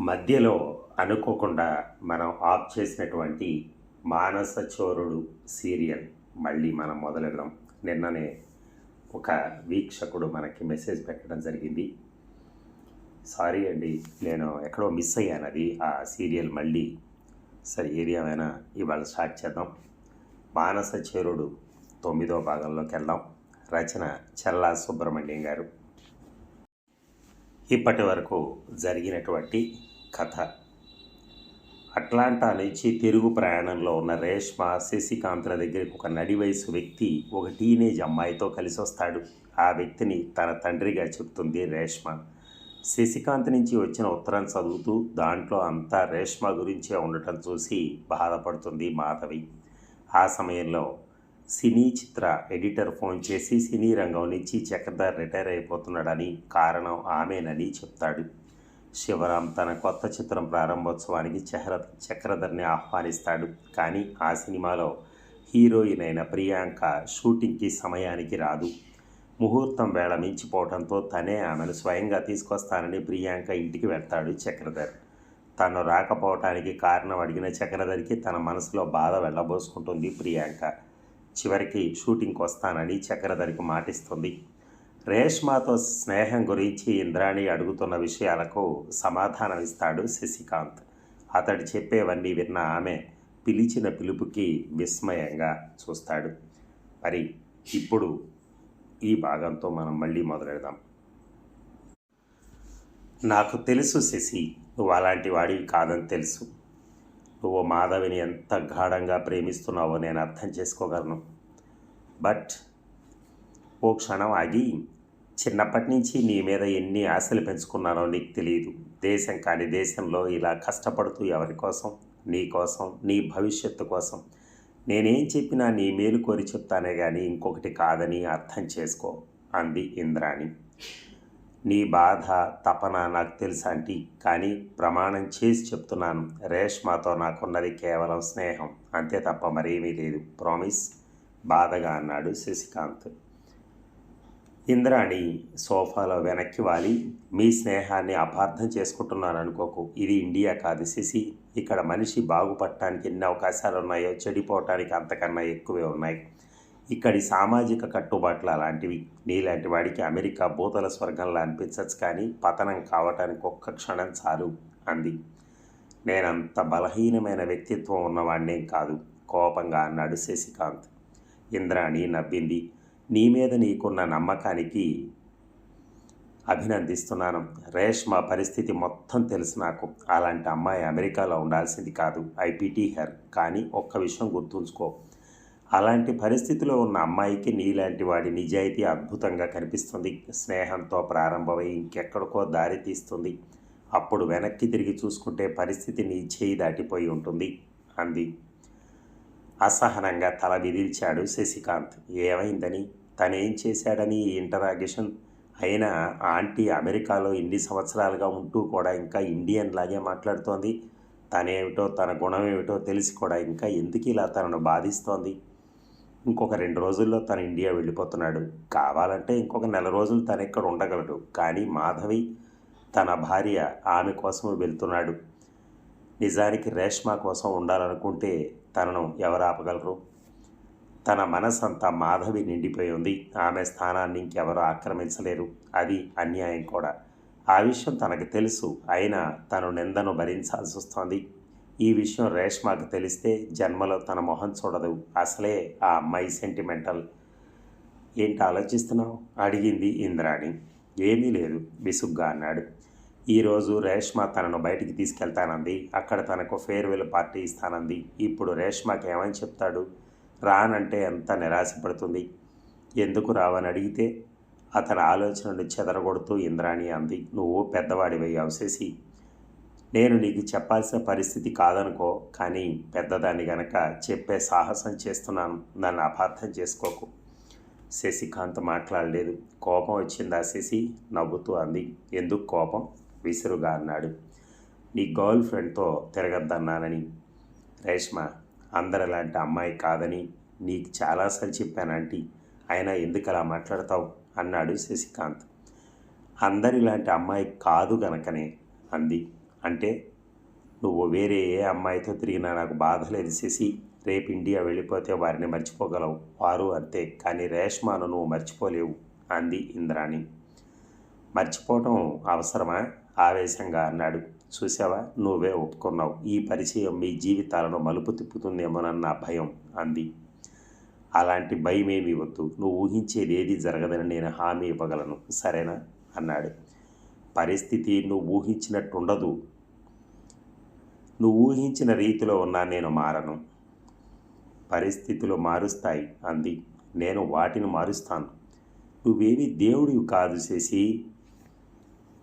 మధ్యలో అనుకోకుండా మనం ఆఫ్ చేసినటువంటి మానస చోరుడు సీరియల్ మళ్ళీ మనం మొదలెడదాం. నిన్ననే ఒక వీక్షకుడు మనకి మెసేజ్ పెట్టడం జరిగింది. సారీ అండి నేను ఎక్కడో మిస్ అయ్యాను అది. ఆ సీరియల్ మళ్ళీ సరే ఏది ఏమైనా ఇవాళ స్టార్ట్ చేద్దాం. మానస చోరుడు తొమ్మిదో భాగంలోకి వెళ్దాం. రచన చల్లా సుబ్రహ్మణ్యం గారు. ఇప్పటి వరకు జరిగినటువంటి కథ. అట్లాంటా నుంచి తిరుగు ప్రయాణంలో ఉన్న రేష్మ శశికాంత్ల దగ్గరికి ఒక నడి వయసు వ్యక్తి ఒక టీనేజ్ అమ్మాయితో కలిసి వస్తాడు ఆ వ్యక్తిని తన తండ్రిగా చెప్తుంది రేష్మ. శశికాంత్ నుంచి వచ్చిన ఉత్తరం చదువుతూ దాంట్లో అంతా రేష్మ గురించే ఉండటం చూసి బాధపడుతుంది మాధవి. ఆ సమయంలో సినీ చిత్ర ఎడిటర్ ఫోన్ చేసి సినీ రంగం నుంచి చక్రధర్ రిటైర్ అయిపోతున్నాడని కారణం ఆమెనని చెప్తాడు. శివరాం తన కొత్త చిత్రం ప్రారంభోత్సవానికి చక్ర చక్రధర్ని ఆహ్వానిస్తాడు. కానీ ఆ సినిమాలో హీరోయిన్ అయిన ప్రియాంక షూటింగ్కి సమయానికి రాదు. ముహూర్తం వేళ మించిపోవడంతో తనే ఆమెను స్వయంగా తీసుకొస్తానని ప్రియాంక ఇంటికి వెళ్తాడు చక్రధర్. తను రాకపోవటానికి కారణం అడిగిన చక్రధర్కి తన మనసులో బాధ వెళ్ళబోసుకుంటుంది ప్రియాంక. చివరికి షూటింగ్కి వస్తానని చక్రధర్కి మాటిస్తుంది. రేష్మాతో స్నేహం గురించి ఇంద్రాణి అడుగుతున్న విషయాలకు సమాధానం ఇస్తాడు శశికాంత్. అతడు చెప్పేవన్నీ విన్న ఆమె పిలిచిన పిలుపుకి విస్మయంగా చూస్తాడు. మరి ఇప్పుడు ఈ భాగంతో మనం మళ్ళీ మొదలెడదాం. నాకు తెలుసు శశి నువ్వు అలాంటి వాడివి కాదని తెలుసు. నువ్వు మాధవిని ఎంత గాఢంగా ప్రేమిస్తున్నావో నేను అర్థం చేసుకోగలను. బట్ ఓ క్షణం ఆగి చిన్నప్పటి నుంచి నీ మీద ఎన్ని ఆశలు పెంచుకున్నానో నీకు తెలియదు దేశం కాని దేశంలో ఇలా కష్టపడుతూ ఎవరి కోసం? నీ కోసం? నీ భవిష్యత్తు కోసం? నేనేం చెప్పినా నీ మేలు కోరి చెప్తానే కానీ ఇంకొకటి కాదని అర్థం చేసుకో అంది ఇంద్రాణి. నీ బాధ తపన నాకు తెలుసు ఆంటీ కానీ ప్రమాణం చేసి చెప్తున్నాను. రేష్మాతో నాకున్నది కేవలం స్నేహం. అంతే తప్ప మరేమీ లేదు. ప్రామిస్. బాధగా అన్నాడు శశికాంత్. ఇంద్రాణి సోఫాలో వెనక్కి వాలి. మీ స్నేహాన్ని అపార్థం చేసుకుంటున్నాను అనుకోకు. ఇది ఇండియా కాదు శశి. ఇక్కడ మనిషి బాగుపడటానికి ఎన్ని అవకాశాలు ఉన్నాయో చెడిపోవటానికి అంతకన్నా ఎక్కువే ఉన్నాయి. ఇక్కడి సామాజిక కట్టుబాట్లు అలాంటివి. నీలాంటి వాడికి అమెరికా భూతల స్వర్గంలా అనిపించచ్చు కానీ పతనం కావటానికి ఒక్క క్షణం చాలు అంది. నేనంత బలహీనమైన వ్యక్తిత్వం ఉన్నవాడినేం కాదు. కోపంగా అన్నాడు శశికాంత్. ఇంద్రాణి నవ్వింది. నీ మీద నీకున్న నమ్మకానికి అభినందిస్తున్నాను. రేష్మ పరిస్థితి మొత్తం తెలుసు నాకు. అలాంటి అమ్మాయి అమెరికాలో ఉండాల్సింది కాదు. I pity her. కానీ ఒక్క విషయం గుర్తుంచుకో. అలాంటి పరిస్థితిలో ఉన్న అమ్మాయికి నీలాంటి వాడి నిజాయితీ అద్భుతంగా కనిపిస్తుంది. స్నేహంతో ప్రారంభమై ఇంకెక్కడికో దారి తీస్తుంది. అప్పుడు వెనక్కి తిరిగి చూసుకుంటే పరిస్థితి నీ చేయి దాటిపోయి ఉంటుంది. అంది. అసహనంగా తల విదిల్చాడు శశికాంత్. ఏమైందని? తనేం చేశాడని ఈ ఇంటరాగేషన్ అయినా ఆంటీ అమెరికాలో ఇన్ని సంవత్సరాలుగా ఉంటూ కూడా ఇంకా ఇండియన్ లాగే మాట్లాడుతోంది. తనేమిటో తన గుణం ఏమిటో తెలిసి కూడా ఇంకా ఎందుకు ఇలా తనను బాధిస్తోంది? ఇంకొక రెండు రోజుల్లో తను ఇండియా వెళ్ళిపోతున్నాడు. కావాలంటే ఇంకొక నెల రోజులు తను ఇక్కడ ఉండగలడు. కానీ మాధవి తన భార్య ఆమె కోసం వెళ్తున్నాడు. నిజానికి రేష్మా కోసం ఉండాలనుకుంటే తనను ఎవరు ఆపగలరు? తన మనసంతా మాధవి నిండిపోయి ఉంది ఆమె స్థానాన్ని ఇంకెవరూ ఆక్రమించలేరు. అది అన్యాయం కూడా. ఆ విషయం తనకు తెలుసు. అయినా తను నిందను భరించాల్సి వస్తోంది. ఈ విషయం రేష్మాకు తెలిస్తే జన్మలో తన మొహం చూడదు. అసలే ఆ అమ్మాయి సెంటిమెంటల్ ఏంటి ఆలోచిస్తున్నావు? అడిగింది ఇంద్రాణి. ఏమీ లేదు. విసుగ్గా అన్నాడు. ఈరోజు రేష్మ తనను బయటికి తీసుకెళ్తానంది. అక్కడ తనకు ఫేర్వెల్ పార్టీ ఇస్తానంది. ఇప్పుడు రేష్మాకి ఏమని చెప్తాడు? రానంటే ఎంత నిరాశపడుతుంది? ఎందుకు రావని అడిగితే అతని ఆలోచనను చెదరగొడుతూ ఇంద్రాణి అంది. నువ్వు పెద్దవాడివై అవసేసి నేను నీకు చెప్పాల్సిన పరిస్థితి కాదనుకో కానీ పెద్దదాన్ని గనక చెప్పే సాహసం చేస్తున్నాను. నన్ను అపార్థం చేసుకోకు. శశికాంత్ మాట్లాడలేదు. కోపం వచ్చిందా శశి? నవ్వుతూ అంది. ఎందుకు కోపం? విసురుగా అన్నాడు. నీ గర్ల్ ఫ్రెండ్తో తిరగద్దన్నానని. రేష్మ అందరిలాంటి అమ్మాయి కాదని నీకు చాలాసార్లు చెప్పానంటీ అయినా ఎందుకు అలా మాట్లాడతావు? అన్నాడు శశికాంత్. అందరిలాంటి అమ్మాయి కాదు గనకనే అంది. అంటే నువ్వు వేరే ఏ అమ్మాయితో తిరిగినా నాకు బాధ లేదు శశి. రేపు ఇండియా వెళ్ళిపోతే వారిని మర్చిపోగలవు. వారు అంతే కానీ రేష్మాను నువ్వు మర్చిపోలేవు అంది ఇంద్రాణి. మర్చిపోవటం అవసరమా? ఆవేశంగా అన్నాడు. చూసావా నువ్వే ఒప్పుకున్నావు. ఈ పరిచయం మీ జీవితాలను మలుపు తిప్పుతుందేమోనన్న భయం అంది. అలాంటి భయమేమీ వద్దు. నువ్వు ఊహించేది ఏది జరగదని నేను హామీ ఇవ్వగలను. సరేనా? అన్నాడు. పరిస్థితి నువ్వు ఊహించినట్టు ఉండదు నువ్వు ఊహించిన రీతిలో ఉన్నా నేను మారను. పరిస్థితులు మారుస్తాయి అంది. నేను వాటిని మారుస్తాను. నువ్వేమి దేవుడివి కాదు చేసి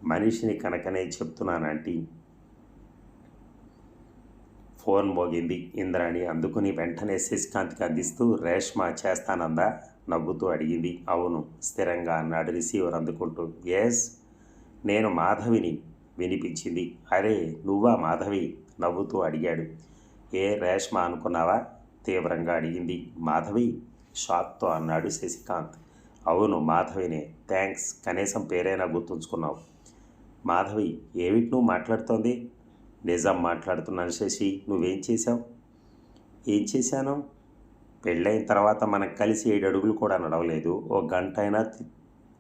మనిషిని కనుకనే చెప్తున్నానంటీ ఫోన్ మోగింది. ఇంద్రాణి అందుకుని వెంటనే శశికాంత్కి అందిస్తూ రేష్మ చేస్తానందా? నవ్వుతూ అడిగింది. అవును స్థిరంగా అన్నాడు రిసీవర్ అందుకుంటూ. ఎస్ నేను మాధవిని వినిపించింది. అరే నువ్వా మాధవి? నవ్వుతూ అడిగాడు. ఏ రేష్మ అనుకున్నావా? తీవ్రంగా అడిగింది. మాధవి? షాక్తో అన్నాడు శశికాంత్. అవును మాధవినే. థ్యాంక్స్ కనీసం పేరైనా గుర్తుంచుకున్నావు. మాధవి ఏమిటి నువ్వు మాట్లాడుతోంది? నిజం మాట్లాడుతున్నాను శశి నువ్వేం చేశావు? ఏం చేశాను? పెళ్ళైన తర్వాత మనకు కలిసి ఏడు అడుగులు కూడా నడవలేదు ఓ గంట అయినా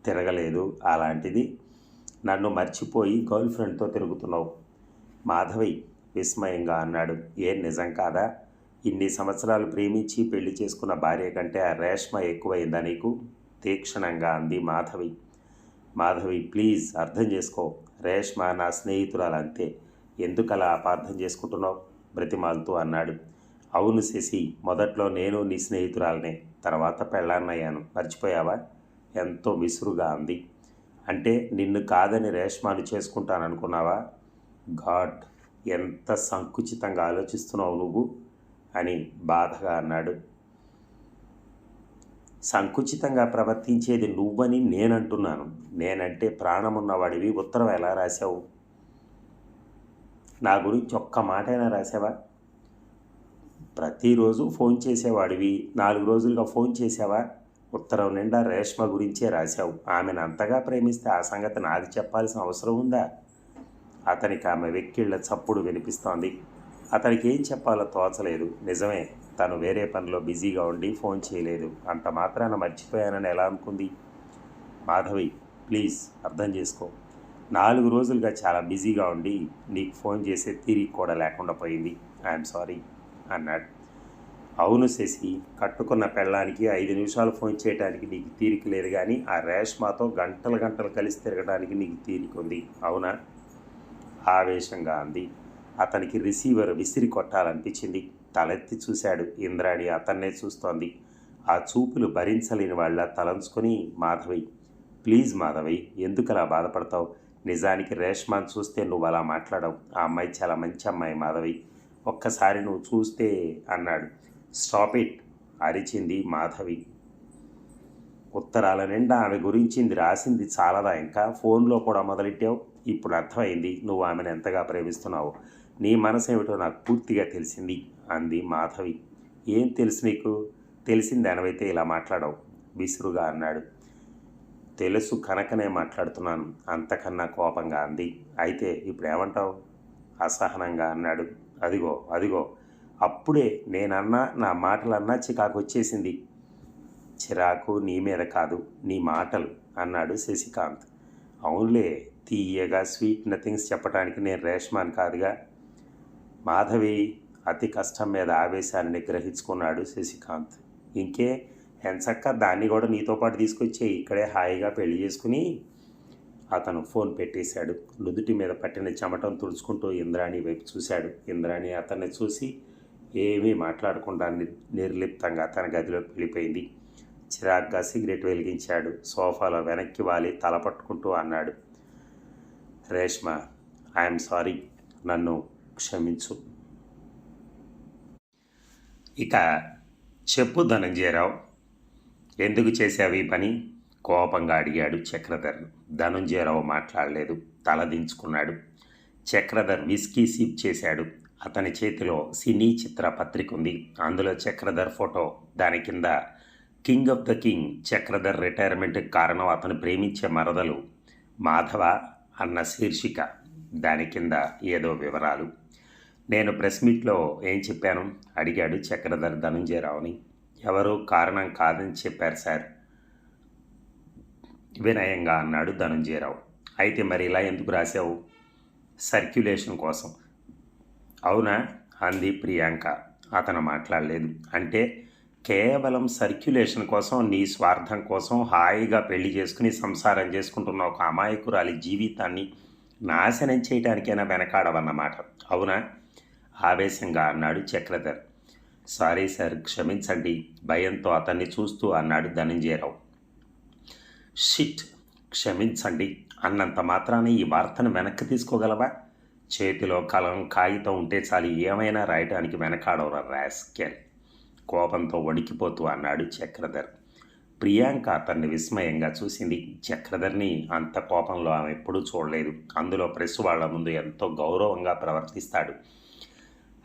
తిరగలేదు అలాంటిది నన్ను మర్చిపోయి గర్ల్ ఫ్రెండ్తో తిరుగుతున్నావు. మాధవి విస్మయంగా అన్నాడు ఏం నిజం కాదా? ఇన్ని సంవత్సరాలు ప్రేమించి పెళ్ళి చేసుకున్న భార్య కంటే ఆ రేష్మ ఎక్కువైందా నీకు? తీక్షణంగా అంది మాధవి. మాధవి ప్లీజ్ అర్థం చేసుకో రేష్మ నా స్నేహితురాలు అంతే. ఎందుకు అలా అపార్థం చేసుకుంటున్నావు? బ్రతిమాలుతూ అన్నాడు. అవును శశి మొదట్లో నేను నీ స్నేహితురాలనే తర్వాత పెళ్ళాన్నయ్యాను. మర్చిపోయావా? ఎంతో విసురుగా అంది. అంటే నిన్ను కాదని రేష్మాను చేసుకుంటాననుకున్నావా? గాడ్ ఎంత సంకుచితంగా ఆలోచిస్తున్నావు నువ్వు? అని బాధగా అన్నాడు. సంకుచితంగా ప్రవర్తించేది నువ్వని నేనంటున్నాను. నేనంటే ప్రాణమున్నవాడివి. ఉత్తరం ఎలా రాశావు? నా గురించి ఒక్క మాటైనా రాసావా? ప్రతిరోజు ఫోన్ చేసేవాడివి. నాలుగు రోజులుగా ఫోన్ చేసావా? ఉత్తరం నిండా రేష్మ గురించే రాశావు. ఆమెను అంతగా ప్రేమిస్తే ఆ సంగతి నాకు చెప్పాల్సిన అవసరం ఉందా? అతనికి ఆమె వెక్కిళ్ళ చప్పుడు వినిపిస్తోంది. అతనికి ఏం చెప్పాలో తోచలేదు. నిజమే తను వేరే పనిలో బిజీగా ఉండి ఫోన్ చేయలేదు. అంత మాత్రాన మర్చిపోయానని ఎలా అనుకుంది? మాధవి ప్లీజ్ అర్థం చేసుకో. నాలుగు రోజులుగా చాలా బిజీగా ఉండి నీకు ఫోన్ చేసే తీరిక కూడా లేకుండా పోయింది. ఐఎమ్ సారీ అన్నాడు. అవును శశి కట్టుకున్న పెళ్ళానికి ఐదు నిమిషాలు ఫోన్ చేయడానికి నీకు తీరిక లేదు కానీ ఆ రేష్మాతో గంటలు గంటలు కలిసి తిరగడానికి నీకు తీరిక ఉంది. అవునా? ఆవేశంగా అంది. అతనికి రిసీవర్ విసిరి కొట్టాలనిపించింది. తలెత్తి చూశాడు ఇంద్రాణి అతన్నే చూస్తోంది. ఆ చూపులు భరించలేని వాళ్ళ తలంచుకొని మాధవి ప్లీజ్ మాధవి ఎందుకు అలా బాధపడతావు? నిజానికి రేష్మాన్ చూస్తే నువ్వు అలా మాట్లాడవు. ఆ అమ్మాయి చాలా మంచి అమ్మాయి మాధవి. ఒక్కసారి నువ్వు చూస్తే అన్నాడు. స్టాప్ ఇట్ అరిచింది మాధవి. ఉత్తరాల నిండా ఆమె గురించింది రాసింది చాలదా ఇంకా? ఫోన్లో కూడా మొదలెట్టావు? ఇప్పుడు అర్థమైంది. నువ్వు ఆమెను ఎంతగా ప్రేమిస్తున్నావు? నీ మనసు ఏమిటో నాకు పూర్తిగా తెలిసింది అంది మాధవి. ఏం తెలుసు నీకు? తెలిసింది అనవైతే ఇలా మాట్లాడవు విసురుగా అన్నాడు. తెలుసు కనుకనే మాట్లాడుతున్నాను. అంతకన్నా కోపంగా అంది. అయితే ఇప్పుడు ఏమంటావు అసహనంగా అన్నాడు. అదిగో అదిగో అప్పుడే నేనన్నా నా మాటలన్నా చికాకు వచ్చేసింది చిరాకు నీ మీద కాదు నీ మాటలు అన్నాడు శశికాంత్. అవునులే తీయగా స్వీట్ నథింగ్స్ చెప్పడానికి నేను రేష్మాన్ కాదుగా. మాధవి అతి కష్టం మీద ఆవేశాన్ని నిగ్రహించుకున్నాడు శశికాంత్. ఇంకే ఎంచక్క దాన్ని కూడా నీతో పాటు తీసుకొచ్చి ఇక్కడే హాయిగా పెళ్ళి చేసుకుని అతను ఫోన్ పెట్టేశాడు. నుదుటి మీద పట్టిన చెమటం తుడుచుకుంటూ ఇంద్రాణి వైపు చూశాడు. ఇంద్రాణి అతన్ని చూసి ఏమీ మాట్లాడకుండా ని- నిర్లిప్తంగా తన గదిలోకి వెళ్ళిపోయింది. చిరాగ్గా సిగరెట్ వెలిగించాడు. సోఫాలో వెనక్కి వాలి తల పట్టుకుంటూ అన్నాడు. Reshma I'm sorry. నన్ను క్షమించు. ఇక చెప్పు ధనంజయరావు. ఎందుకు చేశావు ఈ పని? కోపంగా అడిగాడు చక్రధర్. ధనుంజయరావు మాట్లాడలేదు తల దించుకున్నాడు. చక్రధర్ విస్కీ సిప్ చేశాడు. అతని చేతిలో సినీ చిత్ర పత్రిక ఉంది. అందులో చక్రధర్ ఫోటో. దాని కింద king of the king Chakradhar retirement కారణం అతను ప్రేమించే మరదలు మాధవ అన్న శీర్షిక. దాని కింద ఏదో వివరాలు. నేను ప్రెస్ మీట్లో ఏం చెప్పాను? అడిగాడు చక్రధర్ ధనుంజయరావుని. ఎవరూ కారణం కాదని చెప్పారు సార్. వినయంగా అన్నాడు ధనుంజయరావు. అయితే మరి ఇలా ఎందుకు రాశావు? సర్క్యులేషన్ కోసం. అవునా? అంది ప్రియాంక. అతను మాట్లాడలేదు. అంటే కేవలం సర్క్యులేషన్ కోసం నీ స్వార్థం కోసం హాయిగా పెళ్ళి చేసుకుని సంసారం చేసుకుంటున్న ఒక అమాయకురాలి జీవితాన్ని నాశనం చేయడానికైనా వెనకాడవన్నమాట. అవునా? ఆవేశంగా అన్నాడు చక్రధర్. సారీ సార్ క్షమించండి. భయంతో అతన్ని చూస్తూ అన్నాడు ధనంజయరావు. షిట్ క్షమించండి. అన్నంత మాత్రాన ఈ వార్తను వెనక్కి తీసుకోగలవా? చేతిలో కలం కాగితం ఉంటే చాలు ఏమైనా రాయటానికి వెనకాడవరా రాస్కెల్? కోపంతో వణికిపోతూ అన్నాడు చక్రధర్. ప్రియాంక అతన్ని విస్మయంగా చూసింది. చక్రధర్ని అంత కోపంలో ఆమె ఎప్పుడూ చూడలేదు. అందులో ప్రెస్ వాళ్ళ ముందు ఎంతో గౌరవంగా ప్రవర్తిస్తాడు.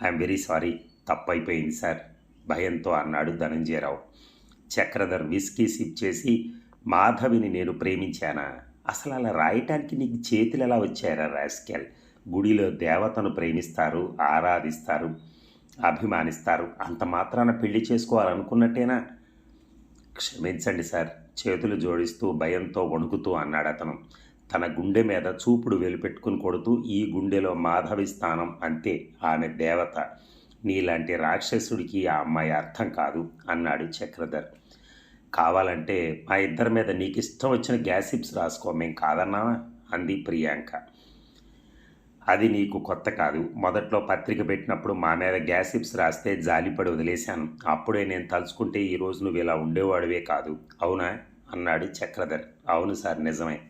I'm very sorry. తప్పైపోయింది సార్. భయంతో అన్నాడు ధనంజయరావు. చక్రధర్ విస్కీ సిప్ చేసి మాధవిని నేను ప్రేమించానా? అసలు అలా రాయటానికి నీకు చేతులు ఎలా వచ్చారా రాస్కెల్? గుడిలో దేవతను ప్రేమిస్తారు ఆరాధిస్తారు అభిమానిస్తారు. అంత మాత్రాన పెళ్ళి చేసుకోవాలనుకున్నట్టేనా? క్షమించండి సార్. చేతులు జోడిస్తూ భయంతో వణుకుతూ అన్నాడు అతను. తన గుండె మీద చూపుడు వెలుపెట్టుకుని కొడుతూ ఈ గుండెలో మాధవి స్థానం అంతే. ఆమె దేవత. నీలాంటి రాక్షసుడికి ఆ అమ్మాయి అర్థం కాదు అన్నాడు చక్రధర్. కావాలంటే మా ఇద్దరి మీద నీకు ఇష్టం వచ్చిన గ్యాసిప్స్ రాసుకో మేం కాదన్నా? అంది ప్రియాంక. అది నీకు కొత్త కాదు. మొదట్లో పత్రిక పెట్టినప్పుడు మా మీద గ్యాసిప్స్ రాస్తే జాలిపడి వదిలేశాను. అప్పుడే నేను తలుచుకుంటే ఈరోజు నువ్వు ఇలా ఉండేవాడివే కాదు. అవునా? అన్నాడు చక్రధర్. అవును సార్ నిజమే.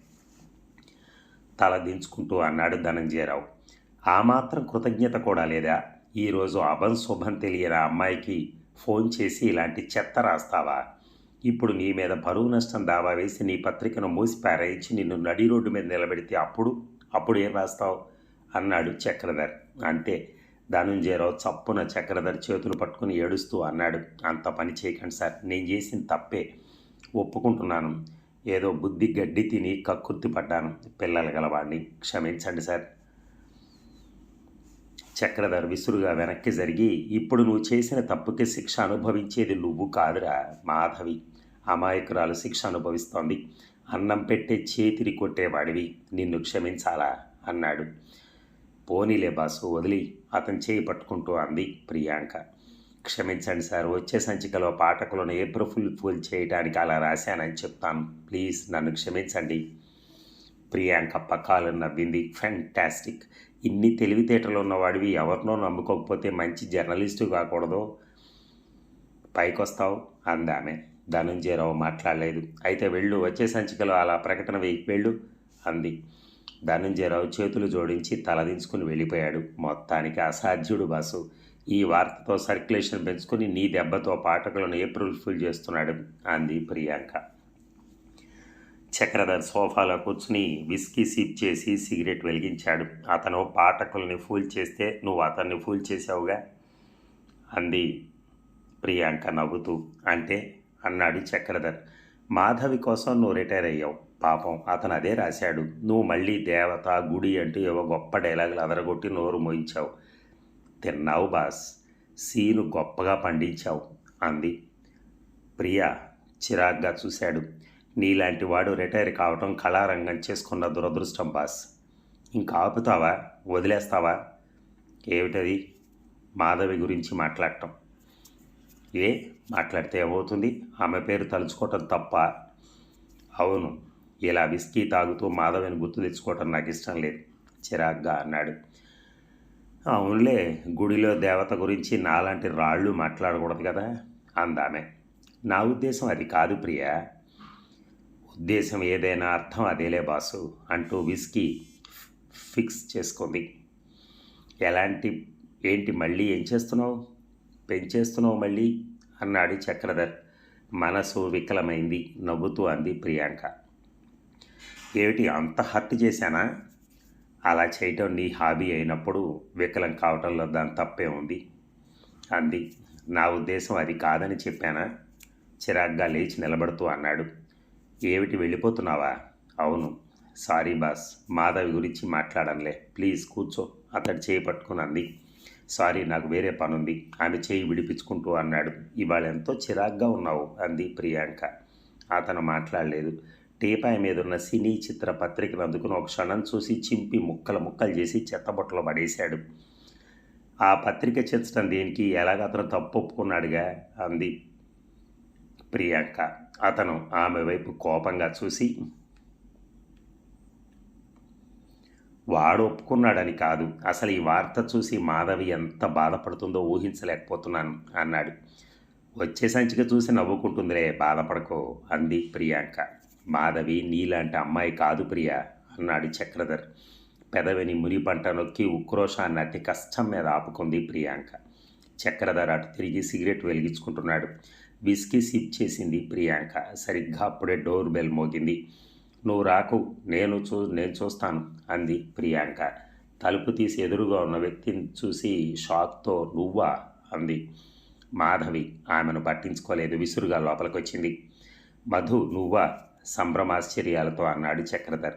తల దించుకుంటూ అన్నాడు ధనంజయరావు. ఆ మాత్రం కృతజ్ఞత కూడా లేదా? ఈరోజు అభం శుభం తెలియని అమ్మాయికి ఫోన్ చేసి ఇలాంటి చెత్త రాస్తావా? ఇప్పుడు నీ మీద బరువు నష్టం దావా వేసి నీ పత్రికను మూసి పారాయించి నిన్ను నడి రోడ్డు మీద నిలబెడితే అప్పుడు అప్పుడు ఏం రాస్తావు? అన్నాడు చక్రధర్. అంతే. ధనుంజయరావు చప్పున చక్రధర్ చేతులు పట్టుకుని ఏడుస్తూ అన్నాడు. అంత పని చేయకండి సార్. నేను చేసిన తప్పే. ఒప్పుకుంటున్నాను. ఏదో బుద్ధి గడ్డి తిని కక్కుర్తి పడ్డాను. పిల్లలు గలవాడిని. క్షమించండి సార్. చక్రధర్ విసురుగా వెనక్కి జరిగి ఇప్పుడు నువ్వు చేసిన తప్పుకి శిక్ష అనుభవించేది నువ్వు కాదురా మాధవి. అమాయకురాలు శిక్ష అనుభవిస్తోంది. అన్నం పెట్టే చేతిని కొట్టేవాడివి. నిన్ను క్షమించాలా? అన్నాడు. పోనీలే బాసు వదిలి. అతను చేయి పట్టుకుంటూ అంది ప్రియాంక. క్షమించండి సార్ వచ్చే సంచికలో పాఠకులను ఏప్రిల్ ఫుల్ ఫుల్ చేయడానికి అలా రాశానని చెప్తాను. ప్లీజ్ నన్ను క్షమించండి. ప్రియాంక పక్కాలు నవ్వింది. ఫ్యాంటాస్టిక్ ఇన్ని తెలివితేటలు ఉన్నవాడివి ఎవరినో నమ్ముకోకపోతే మంచి జర్నలిస్టు కాకూడదు. పైకొస్తావు అందామె. ధనుంజయరావు మాట్లాడలేదు. అయితే వెళ్ళు వచ్చే సంచికలో అలా ప్రకటన వేయి. వెళ్ళు అంది. ధనుంజయరావు చేతులు జోడించి తలదించుకుని వెళ్ళిపోయాడు. మొత్తానికి అసాధ్యుడు బాసు ఈ వార్తతో సర్క్యులేషన్ పెంచుకుని నీ దెబ్బతో పాఠకులను ఏప్రిల్ ఫుల్ చేస్తున్నాడు అంది ప్రియాంక. చక్రధర్ సోఫాలో కూర్చుని విస్కీ సిప్ చేసి సిగరెట్ వెలిగించాడు. అతను పాఠకుల్ని ఫూల్ చేస్తే నువ్వు అతన్ని ఫూల్ చేసావుగా అంది ప్రియాంక నవ్వుతూ. అంటే? అన్నాడు చక్రధర్. మాధవి కోసం నువ్వు రిటైర్ అయ్యావు. పాపం అతను అదే రాశాడు. నువ్వు మళ్ళీ దేవత గుడి అంటూ ఏవో గొప్ప డైలాగులు అదరగొట్టి నోరు మోయించావు. తిన్నావు బాస్. సీను గొప్పగా పండించావు అంది. ప్రియా చిరాగ్గా చూశాడు. నీలాంటి వాడు రిటైర్ కావటం కళారంగం చేసుకున్న దురదృష్టం బాస్. ఇంకా ఆపుతావా? వదిలేస్తావా? ఏమిటది? మాధవి గురించి మాట్లాడటం. ఏ? మాట్లాడితే ఏమవుతుంది? ఆమె పేరు తలుచుకోవటం తప్ప. అవును ఇలా విస్కీ తాగుతూ మాధవిని గుర్తు తెచ్చుకోవటం నాకు ఇష్టం లేదు. చిరాగ్గా అన్నాడు. అవునులే గుడిలో దేవత గురించి నాలాంటి రాళ్ళు మాట్లాడకూడదు కదా? అందామే. నా ఉద్దేశం అది కాదు ప్రియా. ఉద్దేశం ఏదైనా అర్థం అదేలే బాసు అంటూ విస్కీ ఫిక్స్ చేసుకుంది. ఎలాంటి ఏంటి మళ్ళీ ఏం చేస్తున్నావు? పెంచేస్తున్నావు మళ్ళీ? అన్నాడు చక్రధర్. మనసు వికలమైంది నవ్వుతూ అంది ప్రియాంక. ఏమిటి అంత హత్య చేశానా? అలా చేయటం నీ హాబీ అయినప్పుడు వికలం కావటంలో దాని తప్పే ఉంది అంది. నా ఉద్దేశం అది కాదని చెప్పానా? చిరాగ్గా లేచి నిలబడుతూ అన్నాడు. ఏమిటి వెళ్ళిపోతున్నావా? అవును. సారీ బాస్ మాధవి గురించి మాట్లాడంలే. ప్లీజ్ కూర్చో. అతడు చేయి పట్టుకుని అంది సారీ నాకు వేరే పని ఉంది ఆమె చేయి విడిపించుకుంటూ అన్నాడు. ఇవాళ ఎంతో చిరాగ్గా ఉన్నావు అంది ప్రియాంక. అతను మాట్లాడలేదు. టీపాయ మీద ఉన్న సినీ చిత్ర పత్రికను అందుకుని ఒక క్షణం చూసి చింపి ముక్కలు ముక్కలు చేసి చెత్తబుట్టలో పడేశాడు. ఆ పత్రిక చేర్చడం దేనికి? ఎలాగ అతను తప్పు ఒప్పుకున్నాడుగా? అంది ప్రియాంక. అతను ఆమె వైపు కోపంగా చూసి వాడు ఒప్పుకున్నాడని కాదు. అసలు ఈ వార్త చూసి మాధవి ఎంత బాధపడుతుందో ఊహించలేకపోతున్నాను అన్నాడు. వచ్చే సంచిక చూసి నవ్వుకుంటుందిలే బాధపడకో అంది ప్రియాంక. మాధవి నీలాంటి అమ్మాయి కాదు ప్రియ అన్నాడు చక్రధర్. పెదవిని ముని పంట నొక్కి ఉక్రోషాన్ని అతి కష్టం మీద ఆపుకుంది ప్రియాంక. చక్రధర్ అటు తిరిగి సిగరెట్ వెలిగించుకుంటున్నాడు. విస్కీ సిప్ చేసింది ప్రియాంక. సరిగ్గా అప్పుడే డోర్ బెల్ మోగింది. నువ్వు రాకు నేను చూ నేను చూస్తాను అంది ప్రియాంక. తలుపు తీసి ఎదురుగా ఉన్న వ్యక్తిని చూసి షాక్తో నువ్వా? అంది. మాధవి ఆమెను పట్టించుకోలేదు విసురుగా లోపలికి వచ్చింది మధు నువ్వా? సంభ్రమాశ్చర్యాలతో అన్నాడు చక్రధర్.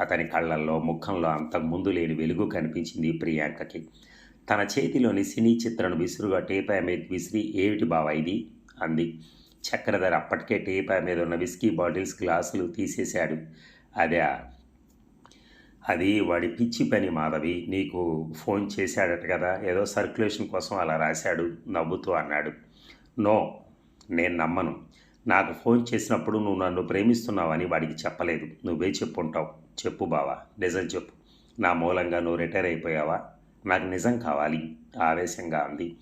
అతని కళ్ళల్లో ముఖంలో అంతకు ముందు లేని వెలుగు కనిపించింది ప్రియాంకకి. తన చేతిలోని సినీ చిత్రను విసురుగా టేపా మీద విసిరి ఏమిటి బావా ఇది? అంది. చక్రధర్ అప్పటికే టేపా మీద ఉన్న విస్కీ బాటిల్స్ గ్లాసులు తీసేశాడు. అదే అది వాడి పిచ్చి పని మాధవి నీకు ఫోన్ చేశాడట కదా ఏదో సర్క్యులేషన్ కోసం అలా రాశాడు నవ్వుతూ అన్నాడు. నో నేను నమ్మను. నాకు ఫోన్ చేసినప్పుడు నువ్వు నన్ను ప్రేమిస్తున్నావని వాడికి చెప్పలేదు. నువ్వే చెప్పుంటావు. చెప్పు బావా నిజం చెప్పు. నా మూలంగా నువ్వు రిటైర్ అయిపోయావా? నాకు నిజం కావాలి ఆవేశంగా అంది.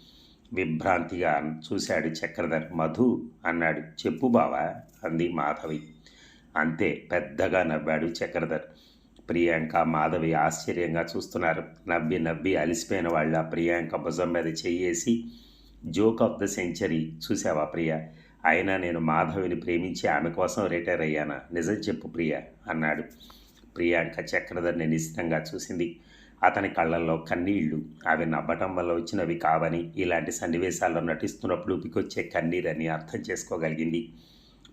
విభ్రాంతిగా చూశాడు చక్రధర్. మధు అన్నాడు. చెప్పు బావా అంది మాధవి. అంతే పెద్దగా నవ్వాడు చక్రధర్. ప్రియాంక మాధవి ఆశ్చర్యంగా చూస్తున్నారు. నవ్వి నవ్వి అలిసిపోయిన వాళ్ళ ప్రియాంక భుజం మీద చెయ్యేసి జోక్ ఆఫ్ ద సెంచరీ చూసావా ప్రియ? అయినా నేను మాధవిని ప్రేమించి ఆమె కోసం రిటైర్ అయ్యానా? నిజం చెప్పు ప్రియ అన్నాడు. ప్రియాంక చక్రధర్ని నిశ్చితంగా చూసింది. అతని కళ్ళల్లో కన్నీళ్ళు. అవి నవ్వటం వల్ల వచ్చినవి కావని ఇలాంటి సన్నివేశాల్లో నటిస్తున్నప్పుడు ఉపికొచ్చే కన్నీరని అర్థం చేసుకోగలిగింది.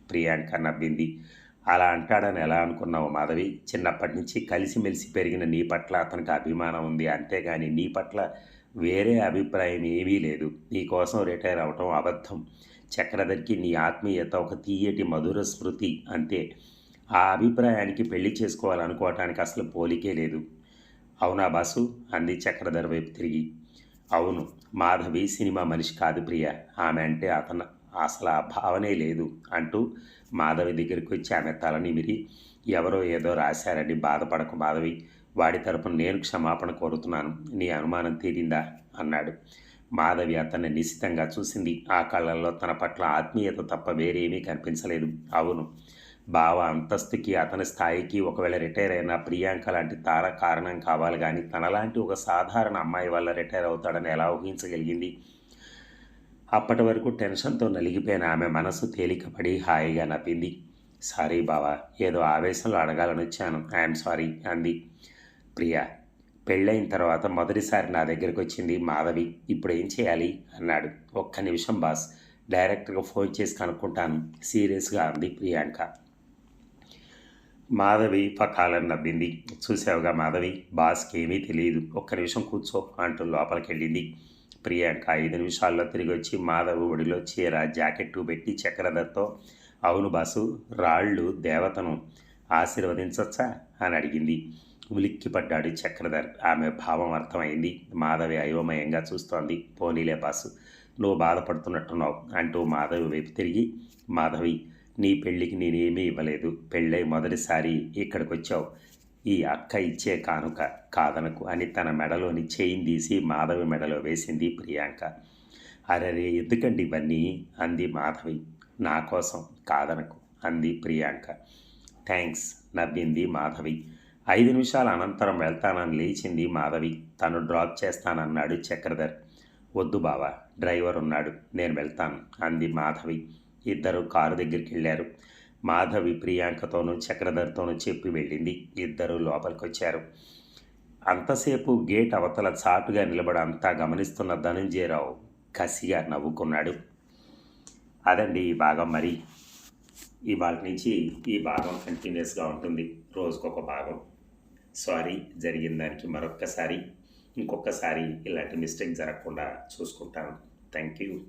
ప్రియాంక నవ్వింది. అలా అంటాడని ఎలా అనుకున్నావు మాధవి? చిన్నప్పటి నుంచి కలిసిమెలిసి పెరిగిన నీ పట్ల అతనికి అభిమానం ఉంది. అంతేగాని నీ పట్ల వేరే అభిప్రాయం ఏమీ లేదు. నీ కోసం రిటైర్ అవటం అబద్ధం. చక్రధర్కి నీ ఆత్మీయత ఒక తీయటి మధుర స్మృతి. అంతే. ఆ అభిప్రాయానికి పెళ్ళి చేసుకోవాలనుకోవటానికి అసలు పోలికే లేదు. అవునా బాసు? అంది చక్రధర వైపు తిరిగి. అవును మాధవి సినిమా మనిషి కాదు ప్రియ. ఆమె అంటే అతను అసలు ఆ భావనే లేదు అంటూ మాధవి దగ్గరికి వచ్చి ఆమె తలనిమిరి ఎవరో ఏదో రాశారని బాధపడకు మాధవి. వాడి తరపున నేను క్షమాపణ కోరుతున్నాను. నీ అనుమానం తీరిందా? అన్నాడు. మాధవి అతన్ని నిశ్చితంగా చూసింది. ఆ కళ్ళల్లో తన పట్ల ఆత్మీయత తప్ప వేరేమీ కనిపించలేదు. అవును బావ అంతస్తుకి అతని స్థాయికి ఒకవేళ రిటైర్ అయిన ప్రియాంక లాంటి తార కారణం కావాలి కానీ తనలాంటి ఒక సాధారణ అమ్మాయి వల్ల రిటైర్ అవుతాడని ఎలా ఊహించగలిగింది? అప్పటి వరకు టెన్షన్తో నలిగిపోయిన ఆమె మనసు తేలికపడి హాయిగా నవ్వింది. సారీ బావా ఏదో ఆవేశంలో అడగాలని వచ్చాను ఐఎమ్ సారీ అంది. ప్రియా పెళ్ళైన తర్వాత మొదటిసారి నా దగ్గరికి వచ్చింది మాధవి. ఇప్పుడు ఏం చేయాలి? అన్నాడు. ఒక్క నిమిషం బాస్ డైరెక్ట్గా ఫోన్ చేసి కనుక్కుంటాను. సీరియస్గా? అంది ప్రియాంక. మాధవి పకాలని నవ్వింది చూసావుగా మాధవి? బాస్కి ఏమీ తెలియదు ఒక్క నిమిషం కూర్చో అంటూ లోపలికి వెళ్ళింది ప్రియాంక ఐదు నిమిషాల్లో తిరిగి వచ్చి మాధవి ఒడిలో చీర జాకెట్టు పెట్టి చక్రధర్తో అవును బాసు రాళ్ళు దేవతను ఆశీర్వదించొచ్చా? అని అడిగింది. ఉలిక్కిపడ్డాడు చక్రధర్. ఆమె భావం అర్థమైంది. మాధవి అయోమయంగా చూస్తోంది. పోనీలే బాసు నువ్వు బాధపడుతున్నట్టున్నావు అంటూ మాధవి వైపు తిరిగి మాధవి నీ పెళ్ళికి నేనేమీ ఇవ్వలేదు. పెళ్ళై మొదటిసారి ఇక్కడికి వచ్చావు ఈ అక్క ఇచ్చే కానుక కాదనకు అని తన మెడలోని చేయిని తీసి మాధవి మెడలో వేసింది ప్రియాంక. అరరే ఎందుకండి ఇవన్నీ? అంది మాధవి. నా కోసం కాదనకు అంది ప్రియాంక. థ్యాంక్స్ నవ్వింది మాధవి. ఐదు నిమిషాల అనంతరం వెళ్తానని లేచింది మాధవి. తను డ్రాప్ చేస్తానన్నాడు చక్రధర్. వద్దు బావా డ్రైవర్ ఉన్నాడు. నేను వెళ్తాను అంది మాధవి. ఇద్దరు కారు దగ్గరికి వెళ్ళారు మాధవి ప్రియాంకతోనూ చక్రధర్తోనూ చెప్పి వెళ్ళింది. ఇద్దరు లోపలికి వచ్చారు అంతసేపు గేట్ అవతల చాటుగా నిలబడి అంతా గమనిస్తున్న ధనుంజయరావు కసిగా నవ్వుకున్నాడు. అదండి ఈ భాగం మరి. ఇవాళ నుంచి ఈ భాగం కంటిన్యూస్గా ఉంటుంది. రోజుకొక భాగం. సారీ జరిగిన దానికి మరొక్కసారి ఇంకొకసారి ఇలాంటి మిస్టేక్ జరగకుండా చూసుకుంటాను. Thank you.